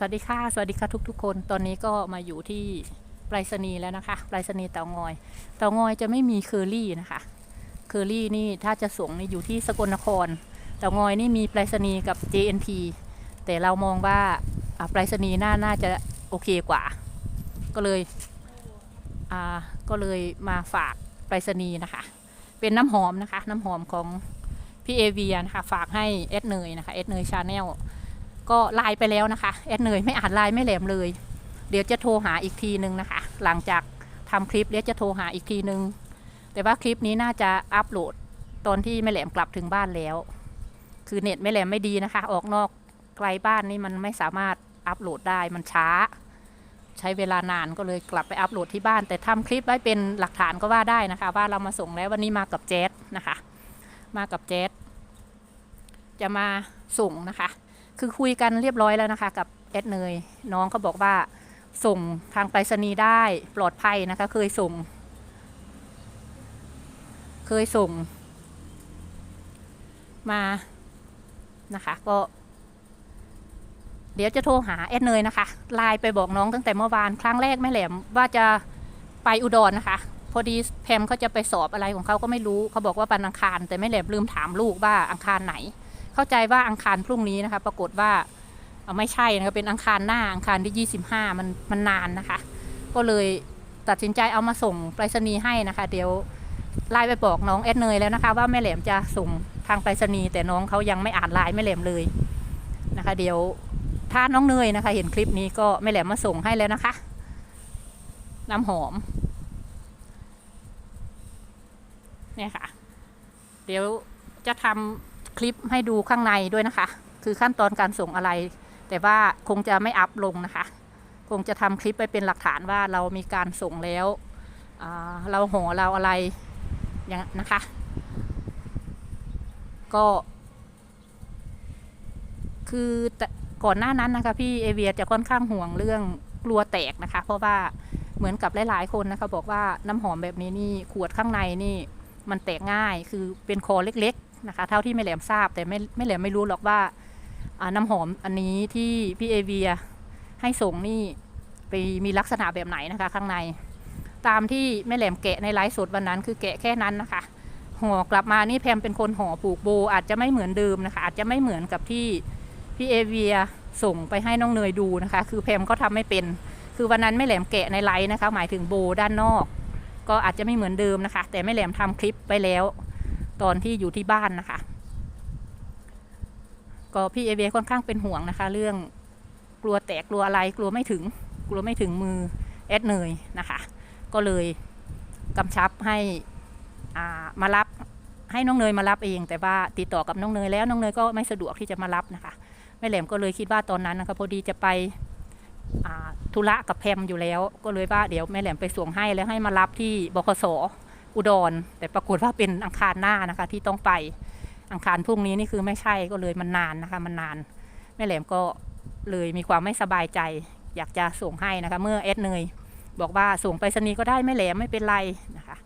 สวัสดีค่ะ สวัสดีค่ะทุกๆ คน ตอนนี้ก็มาอยู่ที่ไปรษณีย์แล้วนะคะไปรษณีย์เตางอย เตางอยจะไม่มีเคอรี่นะคะ เคอรี่นี่ถ้าจะส่งนี่อยู่ที่สกลนคร เตางอยนี่มีไปรษณีย์กับ JNT แต่เรามองว่าอ่าไปรษณีย์น่าน่าจะโอเคกว่า ก็เลยอ่าก็เลยมาฝากไปรษณีย์นะคะ เป็นน้ำหอมนะคะ น้ำหอมของพี่เอเวียนะคะ ฝากให้เอสเนยนะคะเอสเนยชาแนล ก็ไลน์ไปแล้วนะคะแอดเนยไม่อ่านไลน์ไม่แหลมเลย เดี๋ยวจะโทรหาอีกทีนึงนะคะ หลังจากทำคลิปเดี๋ยวจะโทรหาอีกทีนึง แต่ว่าคลิปนี้น่าจะอัปโหลดตอนที่แม่แหลมกลับถึงบ้านแล้ว คือเน็ตแม่แหลมไม่ดีนะคะ ออกนอกไกลบ้านนี่มันไม่สามารถอัปโหลดได้มันช้า ใช้เวลานานก็เลยกลับไปอัปโหลดที่บ้าน แต่ทำคลิปไว้เป็นหลักฐานก็ว่าได้นะคะ ว่าเรามาส่งแล้ววันนี้มากับแจ๊สนะคะ มากับแจ๊สจะมาส่งนะคะ คือคุยกันเรียบร้อยแล้วนะคะ กับแอดเนย น้องเขาบอกว่าส่งทางไปรษณีย์ได้ปลอดภัยนะคะ เคยส่ง เคยส่ง มานะคะ ก็ เดี๋ยวจะโทรหาแอดเนยนะคะไลน์ไปบอกน้องตั้งแต่เมื่อวานครั้งแรกแม่แหลมว่าจะไปอุดรนะคะ พอดีแพมเขาจะไปสอบอะไรของเขาก็ไม่รู้เขาบอกว่าวันอังคาร แต่แม่แหลมลืมถามลูกว่าอังคารไหน เข้าใจว่าอังคารพรุ่งนี้นะคะ ปรากฏว่าไม่ใช่นะคะเป็นอังคารหน้าอังคารที่ 25 มันมันนานนะคะ ก็เลยตัดสินใจเอามาส่งไปรษณีย์ให้นะคะ เดี๋ยวไลน์ไปบอกน้องแอดเนยแล้วนะคะ ว่าแม่แหลมจะส่งทางไปรษณีย์แต่น้องเขายังไม่อ่านไลน์แม่แหลมเลยนะคะ เดี๋ยวถ้าน้องเนยนะคะ เห็นคลิปนี้ก็แม่แหลมมาส่งให้แล้วนะคะ น้ำหอมเนี่ยค่ะ เดี๋ยวจะทำ คลิปให้ดูข้างในด้วยนะคะ คือขั้นตอนการส่งอะไร แต่ว่าคงจะไม่อัพลงนะคะ คงจะทำคลิปไปเป็นหลักฐานว่าเรามีการส่งแล้ว เราห่อเราอะไรอย่างนะคะ ก็ คือก่อนหน้านั้นนะคะ พี่เอเวียจะค่อนข้างห่วงเรื่องกลัวแตกนะคะ เพราะว่าเหมือนกับหลาย ๆ คนนะคะ บอกว่าน้ำหอมแบบนี้นี่ขวดข้างในนี่ มันแตกง่ายคือเป็นคอเล็ก นะคะ เท่าที่ไม่แหลมทราบแต่ไม่ไม่แหลมไม่รู้หรอกว่าน้ำหอมอันนี้ที่พี่เอเวียให้ส่งนี่ไปมีลักษณะแบบไหนนะคะ ข้างใน ตามที่แม่แหลมแกะในไลฟ์สดวันนั้นคือแกะแค่นั้นนะคะห่อกลับมานี่แพมเป็นคนห่อผูกโบ อาจจะไม่เหมือนเดิมนะคะ อาจจะไม่เหมือนกับที่พี่เอเวียส่งไปให้น้องเนยดูนะคะ คือแพมก็ทำไม่เป็น คือวันนั้นแม่แหลมแกะในไลฟ์นะคะ หมายถึงโบด้านนอก ก็อาจจะไม่เหมือนเดิมนะคะ แต่แม่แหลมทำคลิปไปแล้ว ตอนที่อยู่ที่บ้านนะคะ ก็พี่เอเวค่อนข้างเป็นห่วงนะคะ เรื่องกลัวแตกกลัวอะไรกลัวไม่ถึง กลัวไม่ถึงมือแอดเนยนะคะ ก็เลยกำชับให้อ่ามารับให้น้องเนยมารับเอง แต่ว่าติดต่อกับน้องเนยแล้วน้องเนยก็ไม่สะดวกที่จะมารับนะคะแม่แหลมก็เลยคิดว่าตอนนั้นนะคะพอดีจะไปอ่าธุระกับแพมอยู่แล้ว ก็เลยว่าเดี๋ยวแม่แหลมไปส่งให้แล้วให้มารับที่บคส อุดร แต่ปรากฏว่าเป็นอังคารหน้านะคะ ที่ต้องไปอังคารพรุ่งนี้นี่คือไม่ใช่ก็เลยมันนานนะคะ มันนานแม่แหลมก็เลยมีความไม่สบายใจ อยากจะส่งให้นะคะ เมื่อเอสเนยบอกว่าส่งไปรษณีย์ก็ได้ไม่แหลมไม่เป็นไรนะคะ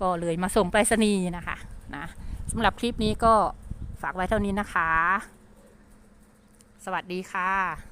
ก็เลยมาส่งไปรษณีย์นะคะนะสำหรับคลิปนี้ก็ฝากไว้เท่านี้นะคะ สวัสดีค่ะ